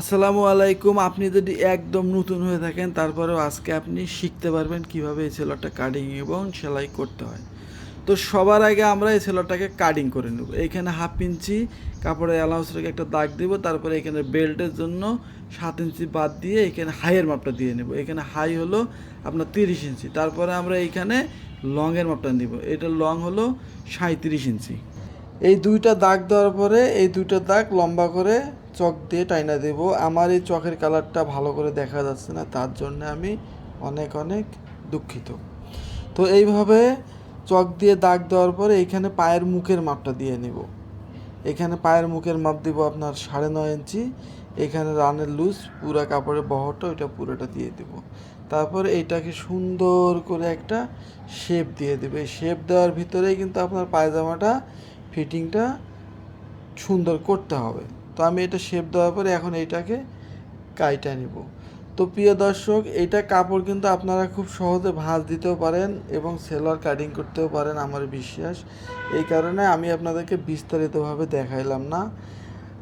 আসসালামু আলাইকুম। আপনি যদি একদম নতুন হয়ে থাকেন, তারপরেও আজকে আপনি শিখতে পারবেন কীভাবে এই সেলরটা কাটিং এবং সেলাই করতে হয়। তো সবার আগে আমরা এই সেলরটাকে কাটিং করে নেব। এইখানে হাফ ইঞ্চি কাপড়ের অ্যালাউন্স রেখে একটা দাগ দেব, তারপরে এখানে বেল্টের জন্য সাত ইঞ্চি বাদ দিয়ে এখানে হাইয়ের মাপটা দিয়ে নেব। এখানে হাই হলো আপনার তিরিশ ইঞ্চি তারপরে আমরা এইখানে লংয়ের মাপটা নেব। এটা লং হলো সাঁত্রিশ ইঞ্চি এই দুইটা দাগ দেওয়ার পরে, এই দুইটা দাগ লম্বা করে চক দিয়ে টাইনা দেব। আমার এই চকের কালারটা ভালো করে দেখা যাচ্ছে না, তার জন্য আমি অনেক অনেক দুঃখিত। তো এইভাবে চক দিয়ে দাগ দেওয়ার পরে এইখানে পায়ের মুখের মাপটা দিয়ে নিব। এখানে পায়ের মুখের মাপ দিব আপনার সাড়ে নয় ইঞ্চি, এখানে রানের লুজ, পুরা কাপড়ের বহরটা ওইটা পুরোটা দিয়ে দেব। তারপরে এইটাকে সুন্দর করে একটা শেপ দিয়ে দেবে। এই শেপ দেওয়ার ভিতরেই কিন্তু আপনার পায়জামাটা, ফিটিংটা সুন্দর করতে হবে। তো আমি এটা শেপ দেওয়ার পরে এখন এইটাকে কাইটা নিব। তো প্রিয় দর্শক এইটা কাপড় কিন্তু আপনারা খুব সহজে ভাঁজ দিতেও পারেন এবং সেলার কাটিং করতেও পারেন, আমার বিশ্বাস। এই কারণে আমি আপনাদেরকে বিস্তারিতভাবে দেখাইলাম না।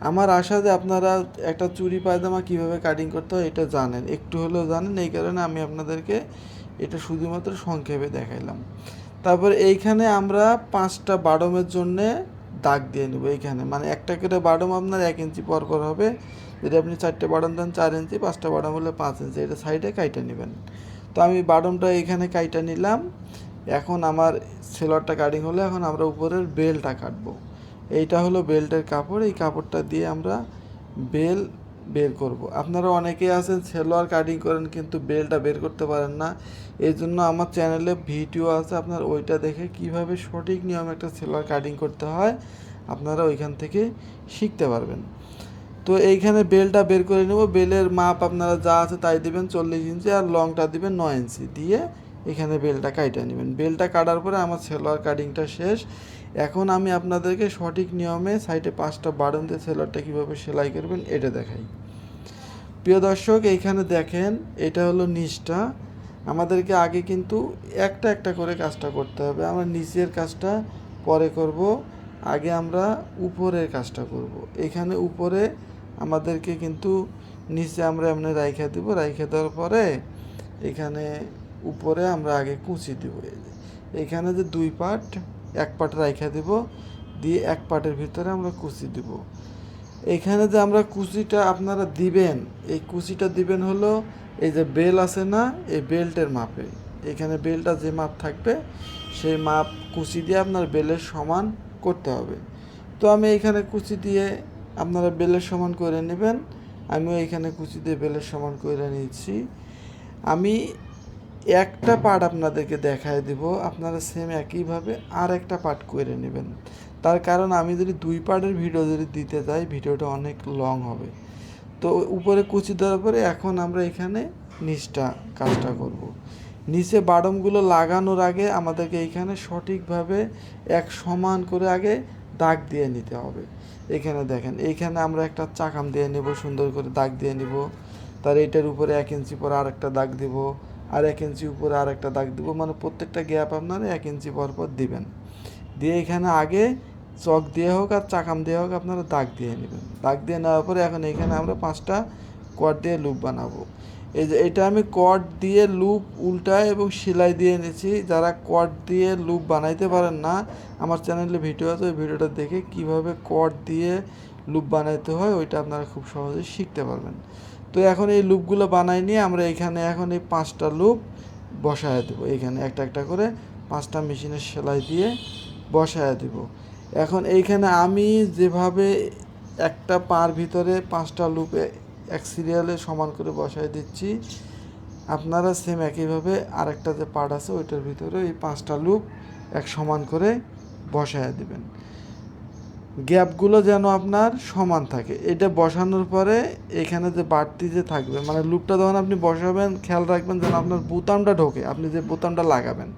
আমার আশা যে আপনারা একটা চুরি পায়জামা কীভাবে কাটিং করতে হয় এটা জানেন। একটু হলেও জানেন, এই কারণে আমি আপনাদেরকে এটা শুধুমাত্র সংক্ষেপে দেখাইলাম। তারপর এইখানে আমরা পাঁচটা বাডমের জন্যে দাগ দিয়ে নেব এইখানে। মানে একটা করে বাডম আপনার এক ইঞ্চি পর পর হবে। যদি আপনি চারটে বাডম দেন, চার ইঞ্চি, পাঁচটা বাডম হলে পাঁচ ইঞ্চি। এটা সাইডে কাইটা নেবেন। তো আমি বাডমটা এইখানে কাইটা নিলাম। এখন আমার সেলরটা কাটিং হলে, এখন আমরা উপরের বেলটা কাটবো। এইটা হলো বেল্টের কাপড়। এই কাপড়টা দিয়ে আমরা বেল বের করব। আপনারা অনেকেই আছেন সেলোয়ার কাটিং করেন, কিন্তু বেলটা বের করতে পারেন না। এই জন্য আমার চ্যানেলে ভিডিও আছে, আপনার ওইটা দেখে কীভাবে সঠিক নিয়মে একটা সেলোয়ার কাটিং করতে হয়, আপনারা ওইখান থেকে শিখতে পারবেন। তো এইখানে বেলটা বের করে নেব, বেলের মাপ আপনারা যা আছে তাই দিবেন, চল্লিশ ইঞ্চি আর লংটা দিবেন নয় ইঞ্চি। দিয়ে এখানে বেলটা কাইটা নেবেন। বেলটা কাটার পরে আমার সেলোয়ার কাটিংটা শেষ। এখন আমি আপনাদেরকে সঠিক নিয়মে সাইডে পাঁচটা বাটন দিয়ে সেলোয়ারটা কীভাবে সেলাই করবেন, এটা দেখাই। প্রিয় দর্শক, এইখানে দেখেন, এটা হলো নিচটা। আমাদেরকে আগে কিন্তু একটা একটা করে কাজটা করতে হবে। আমরা নিচের কাজটা পরে করব, আগে আমরা উপরের কাজটা করব। এখানে উপরে আমাদেরকে কিন্তু নিচে আমরা এমনি রাইখা দিব। রাইখা দেওয়ার পরে এখানে উপরে আমরা আগে কুচি দিব। এখানে যে দুই পার্ট এক পার্ট রাইখা দিব, দিয়ে এক পার্টের ভিতরে আমরা কুচি দিব। এখানে যে আমরা কুচিটা আপনারা দিবেন, এই কুচিটা দিবেন হলো এই যে বেল আছে না, এই বেল্টের মাপে। এখানে বেলটা যে মাপ থাকবে, সেই মাপ কুচি দিয়ে আপনার বেলের সমান করতে হবে। তো আমি এখানে কুচি দিয়ে আপনারা বেলের সমান করে নেবেন। আমিও এখানে কুচি দিয়ে বেলের সমান করে নিয়েছি আমি একটা পার্ট আপনাদেরকে দেখায় দিব। আপনারা সেম একইভাবে আর একটা পার্ট করে নেবেন। তার কারণ আমি যদি দুই পার্টের ভিডিও যদি দিতে যাই, ভিডিওটা অনেক লং হবে। তো উপরে কুচি দেওয়ার পরে এখন আমরা এখানে নিচটা কাজটা করব। নিচে বাডমগুলো লাগানোর আগে আমাদেরকে এইখানে সঠিকভাবে এক সমান করে আগে দাগ দিয়ে নিতে হবে। এখানে দেখেন এইখানে আমরা একটা চাকাম দিয়ে নেব, সুন্দর করে দাগ দিয়ে নিব। তার এটার উপরে এক ইঞ্চি পর আর একটা দাগ দিব, আর এক ইঞ্চি উপরে আর একটা দাগ দিব। মানে প্রত্যেকটা গ্যাপ আপনারা এক ইঞ্চি পর পর দিবেন। দিয়ে এখানে আগে চক দিয়ে হোক আর চাকাম দিয়ে হোক আপনারা দাগ দিয়ে নেবেন। দাগ দিয়ে নেওয়ার পরে এখন এখানে আমরা পাঁচটা কট দিয়ে লুপ বানাবো। এই যে এটা আমি কট দিয়ে লুপ উল্টায় এবং সেলাই দিয়ে এনেছি। যারা কট দিয়ে লুপ বানাইতে পারেন না, আমার চ্যানেলে ভিডিও আছে, ওই ভিডিওটা দেখে কীভাবে কট দিয়ে লুপ বানাইতে হয়, ওইটা আপনারা খুব সহজে শিখতে পারবেন। তো এখন এই লুপগুলো বানাই নিয়ে আমরা এখানে এখন এই পাঁচটা লুপ বসায় দেবো। এখানে একটা একটা করে পাঁচটা মেশিনের সেলাই দিয়ে বসায় দেব। এখন এইখানে আমি যেভাবে একটা পার ভিতরে পাঁচটা লুপে এক সিরিয়ালে সমান করে বসায় দিচ্ছি, আপনারা সেম একইভাবে আরেকটা যে পার্ট আছে ওইটার ভিতরে এই পাঁচটা লুপ এক সমান করে বসায় দিবেন। গ্যাপগুলো যেন আপনার সমান থাকে। এটা বসানোর পরে এখানে যে বাড়তি যে থাকবে মানে লুপটা যখন আপনি বসাবেন, খেয়াল রাখবেন যেন আপনার বোতামটা ঢোকে, আপনি যে বোতামটা লাগাবেন।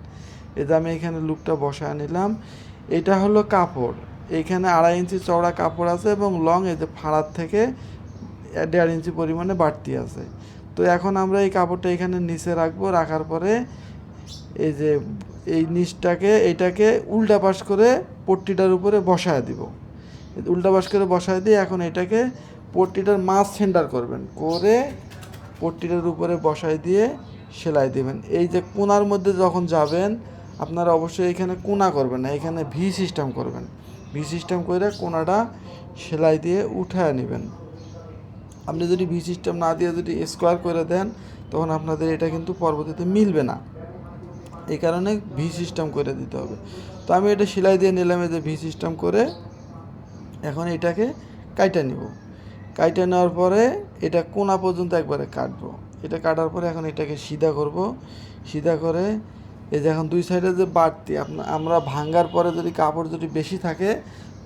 যে আমি এখানে লুপটা বসায় নিলাম। এটা হলো কাপড়। এইখানে আড়াই ইঞ্চি চওড়া কাপড় আছে এবং লং এই যে ফাড়ার থেকে দেড় ইঞ্চি পরিমাণে বাড়তি আছে। তো এখন আমরা এই কাপড়টা এখানে নিচে রাখব, রাখার পরে এই যে এই নিচটাকে এইটাকে উল্টা পাশ করে পট্টিটার উপরে বসায় দিব। উল্টা পাশ করে বসায় দিয়ে এখন এটাকে পট্টিটার মাছ সেন্টার করবেন। করে পট্টিটার উপরে বসায় দিয়ে সেলাই দিবেন। এই যে কোনার মধ্যে যখন যাবেন আপনারা অবশ্যই এখানে কোনা করবেন না, এখানে ভি সিস্টেম করবেন। ভি সিস্টেম করে কোনাটা সেলাই দিয়ে উঠায় নেবেন। আপনি যদি ভি সিস্টেম না দিয়ে যদি স্কোয়ার করে দেন, তখন আপনাদের এটা কিন্তু পরবর্তীতে মিলবে না। এই কারণে ভি সিস্টেম করে দিতে হবে। তো আমি এটা সেলাই দিয়ে নিলাম যে ভি সিস্টেম করে। এখন এটাকে কাইটা নিব। কাইটা নেওয়ার পরে এটা কোনা পর্যন্ত একবারে কাটবো। এটা কাটার পরে এখন এটাকে সিধা করব। সিধা করে এই যে এখন দুই সাইডে যে বাড়তি আপনার আমরা ভাঙ্গার পরে যদি কাপড় যদি বেশি থাকে,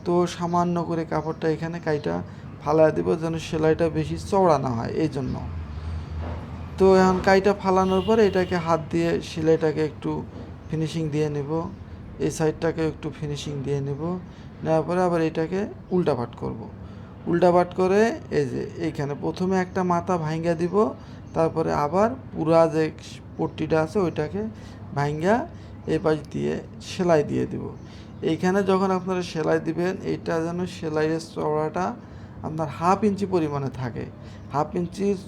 তো সামান্য করে কাপড়টা এখানে কাইটা ফালা দিব যেন সেলাইটা বেশি চওড়া না হয়, এই জন্য। তো এখন কাইটা ফালানোর পরে এটাকে হাত দিয়ে সেলাইটাকে একটু ফিনিশিং দিয়ে নেব। এই সাইডটাকে একটু ফিনিশিং দিয়ে নেব। নেওয়ার পরে আবার এটাকে উল্টাপাট করব। উল্টাপাট করে এই যে এইখানে প্রথমে একটা মাথা ভাঙ্গা দিব, তারপরে আবার পুরা যে পট্টিটা আছে, ওইটাকে ভাঙ্গা এই পাশ দিয়ে সেলাই দিয়ে দিব। এইখানে যখন আপনারা সেলাই দিবেন, এইটা যেন সেলাইয়ের চওড়াটা আপনার হাফ ইঞ্চি পরিমাণে থাকে। হাফ ইঞ্চির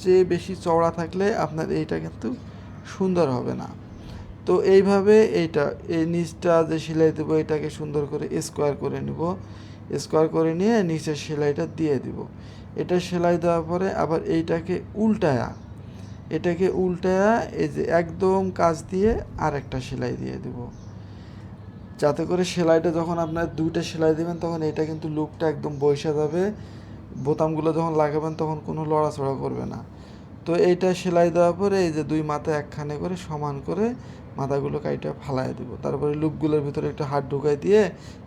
চেয়ে বেশি চওড়া থাকলে আপনার এইটা কিন্তু সুন্দর হবে না। তো এইভাবে এইটা, এই নিচটা যে সেলাই দেবো, এটাকে সুন্দর করে স্কোয়ার করে নিব। স্কোয়ার করে নিয়ে নিচের সেলাইটা দিয়ে দিব। এটা সেলাই দেওয়ার পরে আবার এইটাকে উল্টায়া এটাকে উল্টায়া এই যে একদম কাজ দিয়ে আর একটা সেলাই দিয়ে দেব। যাতে করে সেলাইটা যখন আপনার দুইটা সেলাই দেবেন, তখন এটা কিন্তু লুকটা একদম বৈশা যাবে। বোতামগুলো যখন লাগাবেন, তখন কোনো লড়াচড়া করবে না। তো এইটা সেলাই দেওয়ার পরে এই যে দুই মাথা একখানে করে সমান করে মাথাগুলো কাইটা ফালাই দেবো। তারপরে লুপগুলোর ভিতরে একটু হাত ঢুকাই দিয়ে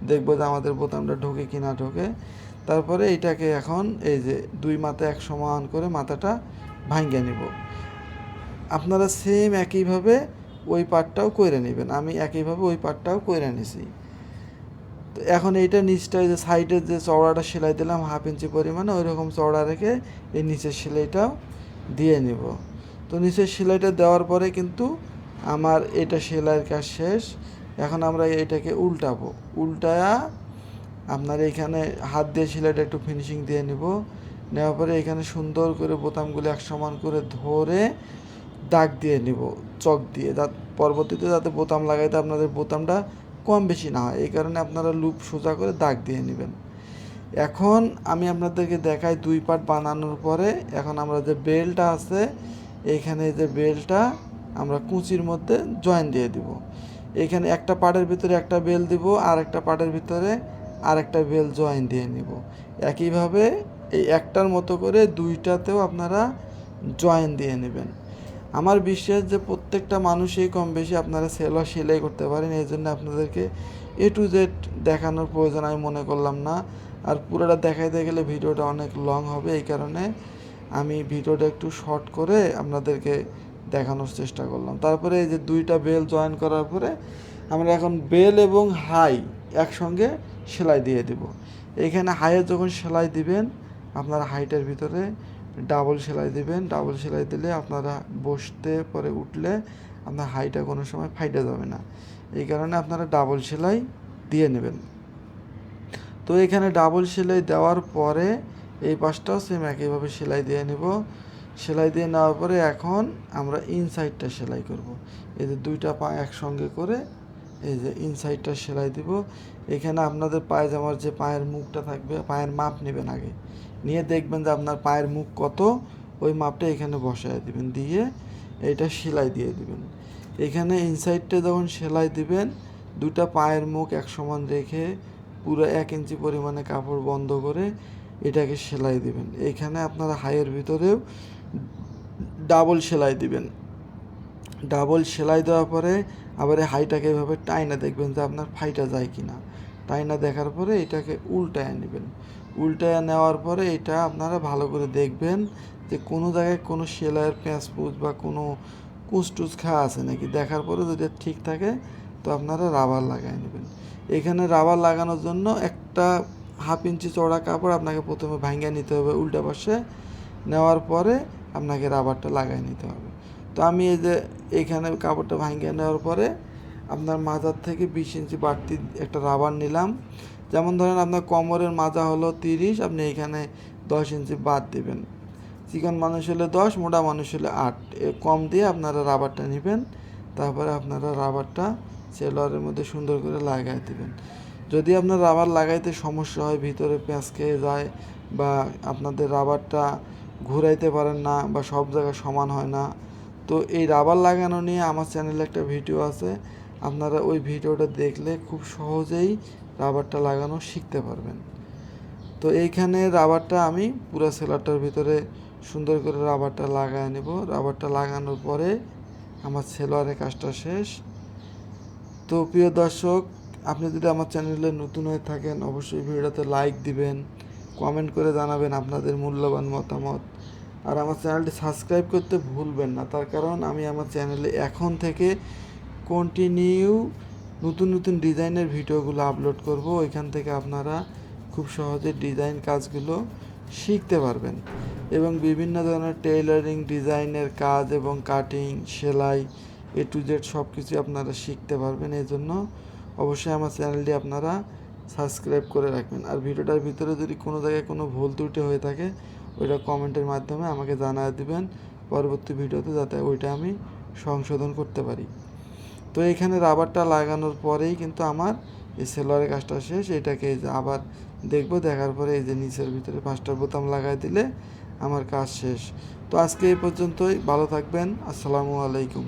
দেখব যে আমাদের বোতামটা ঢোকে কি না ঢোকে। তারপরে এইটাকে এখন এই যে দুই মাথা এক সমান করে মাথাটা ভাঙ্গে নিব। আপনারা সেম একইভাবে ওই পার্টটাও কইরে নেবেন। আমি একইভাবে ওই পার্টটাও কইরে নিছি। তো এখন এইটা নিচটা যে সাইডের যে চওড়াটা সেলাই দিলাম হাফ ইঞ্চি পরিমাণে ওই রকম চওড়া রেখে এই নিচের সেলাইটাও দিয়ে নিব। তো নিচের সেলাইটা দেওয়ার পরে কিন্তু আমার এটা সেলাইয়ের কাজ শেষ। এখন আমরা এটাকে উল্টাবো। উল্টায়া আপনার এখানে হাত দিয়ে সেলাইটা একটু ফিনিশিং দিয়ে নেব। নেওয়ার পরে এখানে সুন্দর করে বোতামগুলো এক সমান করে ধরে দাগ দিয়ে নিব, চক দিয়ে। যা পরবর্তীতে যাতে বোতাম লাগাইতে আপনাদের বোতামটা কম বেশি না হয়, এই কারণে আপনারা লুপ সোজা করে দাগ দিয়ে নেবেন। এখন আমি আপনাদেরকে দেখাই দুই পার্ট বানানোর পরে, এখন আমরা যে বেলটা আছে, এইখানে যে বেলটা আমরা কুচির মধ্যে জয়েন দিয়ে দিব। এখানে একটা পার্টের ভিতরে একটা বেল দিব আর একটা পার্টের ভিতরে আর একটা বেল জয়েন দিয়ে নিব। একইভাবে এই একটার মতো করে দুইটাতেও আপনারা জয়েন দিয়ে নেবেন। আমার বিশ্বাস যে প্রত্যেকটা মানুষই কম বেশি আপনারা সেলোয়ার সেলাই করতে পারেন, এই জন্য আপনাদেরকে এ টু জেড দেখানোর প্রয়োজন আমি মনে করলাম না। আর পুরোটা দেখাইতে গেলে ভিডিওটা অনেক লং হবে, এই কারণে আমি ভিডিওটা একটু শর্ট করে আপনাদেরকে দেখানোর চেষ্টা করলাম। তারপরে এই যে দুইটা বেল জয়েন করার পরে আমরা এখন বেল এবং হাই একসঙ্গে সেলাই দিয়ে দেব। এইখানে হাইয়ের যখন সেলাই দিবেন, আপনার হাইটের ভিতরে ডাবল সেলাই দিবেন, ডাবল সেলাই দিলে আপনারা বসতে পরে উঠলে আপনার হাইটা কোনো সময় ফাইটে যাবে না। এই কারণে আপনারা ডাবল সেলাই দিয়ে নেবেন। তো এখানে ডাবল সেলাই দেওয়ার পরে এই পাশটাও সেম একইভাবে সেলাই দিয়ে নেব। সেলাই দিয়ে নেওয়ার পরে এখন আমরা ইনসাইডটা সেলাই করব। এই যে দুইটা পা একসঙ্গে করে এই যে ইনসাইডটা সেলাই দিব। এখানে আপনাদের পায়জামার যে পায়ের মুখটা থাকবে, পায়ের মাপ নেবেন আগে। নিয়ে দেখবেন যে আপনার পায়ের মুখ কত, ওই মাপটা এখানে বসায় দিবেন। দিয়ে এটা সেলাই দিয়ে দিবেন। এখানে ইনসাইডটা যখন সেলাই দিবেন দুটা পায়ের মুখ এক সমান রেখে পুরো এক ইঞ্চি পরিমাণে কাপড় বন্ধ করে এটাকে সেলাই দিবেন। এইখানে আপনারা হাইয়ের ভিতরেও ডাবল সেলাই দিবেন। ডাবল সেলাই দেওয়ার পরে আবার হাইটাকে এভাবে টাইনা দেখবেন যে আপনার ফাইটা যায় কি না টাইনা দেখার পরে এটাকে উল্টায় নেবেন। উল্টায় নেওয়ার পরে এটা আপনারা ভালো করে দেখবেন যে কোনো জায়গায় কোনো সেলাইয়ের পুচ বা কোনো কুচ টুচ খাওয়া আছে নাকি? দেখার পরে যদি ঠিক থাকে তো আপনারা রাবার লাগাই নেবেন। এখানে রাবার লাগানোর জন্য একটা হাফ ইঞ্চি চড়া কাপড় আপনাকে প্রথমে ভাঙ্গা নিতে হবে উল্টা পাশে। নেওয়ার পরে আপনাকে রাবারটা লাগাই নিতে হবে। তো আমি এই যে এখানে কাপড়টা ভাঙ্গিয়ে নেওয়ার পরে আপনার মাজার থেকে বিশ ইঞ্চি বাড়তি একটা রাবার নিলাম। যেমন ধরেন আপনার কোমরের মাজা হলো তিরিশ, আপনি এখানে দশ ইঞ্চি বাদ দিবেন। চিকন মানুষ হলে দশ, মোটা মানুষ হলে আট। কম দিয়ে আপনারা রাবারটা নেবেন, তারপরে আপনারা রাবারটা সেলোয়ারের মধ্যে সুন্দর করে লাগাই দেবেন। যদি আপনার রাবার লাগাইতে সমস্যা হয়, ভিতরে পেঁচ খেয়ে যায় বা আপনাদের রাবারটা ঘুরাইতে পারেন না বা সব জায়গায় সমান হয় না তো এই রাবার লাগানো নিয়ে আমার চ্যানেলে একটা ভিডিও আছে। আপনারা ওই ভিডিওটা দেখলে খুব সহজেই রাবারটা লাগানো শিখতে পারবেন। তো এইখানে রাবারটা আমি পুরো সেলারটার ভিতরে সুন্দর করে রাবারটা লাগায় নেব। রাবারটা লাগানোর পরে আমার সেলোয়ারের কাজটা শেষ। তো প্রিয় দর্শক, আপনি যদি আমার চ্যানেলে নতুন হয়ে থাকেন, অবশ্যই ভিডিওতে লাইক দিবেন, কমেন্ট করে জানাবেন আপনাদের মূল্যবান মতামত। আর আমার চ্যানেলটি সাবস্ক্রাইব করতে ভুলবেন না। তার কারণ আমি আমার চ্যানেলে এখন থেকে কন্টিনিউ নতুন নতুন ডিজাইনের ভিডিওগুলো আপলোড করব। ওইখান থেকে আপনারা খুব সহজে ডিজাইন কাজগুলো শিখতে পারবেন। এবং বিভিন্ন ধরনের টেইলারিং ডিজাইনের কাজ এবং কাটিং সেলাই এ টু জেড সব কিছু আপনারা শিখতে পারবেন। এই জন্য অবশ্যই আমার চ্যানেলটি আপনারা সাবস্ক্রাইব করে রাখবেন। আর ভিডিওটার ভিতরে যদি কোনো জায়গায় কোনো ভুল ত্রুটি হয়ে থাকে ওইটা কমেন্টের মাধ্যমে আমাকে জানা দিবেন পরবর্তী ভিডিওতে যাতে ওইটা আমি সংশোধন করতে পারি। তো এখানে রাবারটা লাগানোর পরেই কিন্তু আমার এই সেলোয়ারের কাজটা শেষ। এটাকে আবার দেখব, দেখার পরে এই যে নিচের ভিতরে পাঁচটার বোতাম লাগাই দিলে আমার কাজ শেষ। তো আজকে এই পর্যন্তই। ভালো থাকবেন। আসসালামু আলাইকুম।